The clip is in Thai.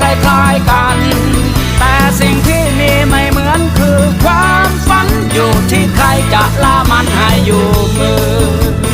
คล้ายๆกัน แต่สิ่งที่มีไม่เหมือนคือความฝันอยู่ที่ใครจะละมันให้อยู่มือ